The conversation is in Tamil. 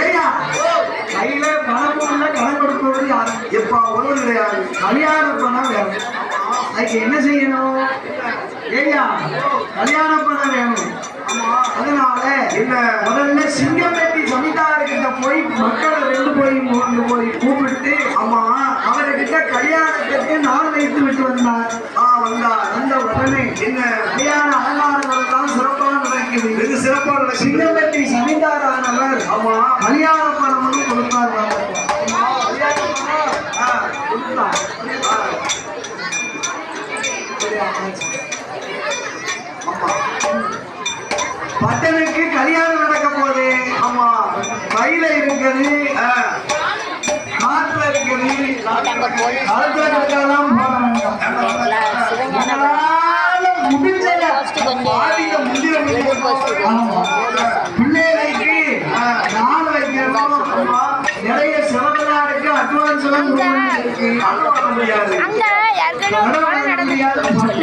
ஏய்யா கையில பணமும் இல்ல கடன் கொடுப்பவர் யாரு? எப்பா ஒருவர் கிடையாது கல்யாண பணம் வேணும். அதுக்கு என்ன செய்யணும்? ஏய்யா கல்யாண பணம் வேணும். அதனால என்ன முதல்ல சிங்கம் வேண்டி சமிதா போய் கூப்பிட்டு ஆமா அவர்கிட்ட கல்யாணத்துக்கு நாள் வைத்து விட்டு வந்தார். ஆ வந்தார் அந்த உடனே என்ன கல்யாண அலங்காரங்கள் எல்லாம் சிறப்பாக நடக்குது. வெகு சிறப்பாக நடக்குது? சிங்கம்பேட்டி சமிதாரானவர் ஆமா கல்யாண வந்து கொடுத்தார் பட்டனுக்கு கல்யாணம் நடக்க போகுது. ஆமா கையில இருக்குது பிள்ளைகளுக்கு நாள் வைக்கணும் நிறைய செலவெல்லாம் இருக்கு அட்வான்ஸ் எல்லாம் கொடுக்க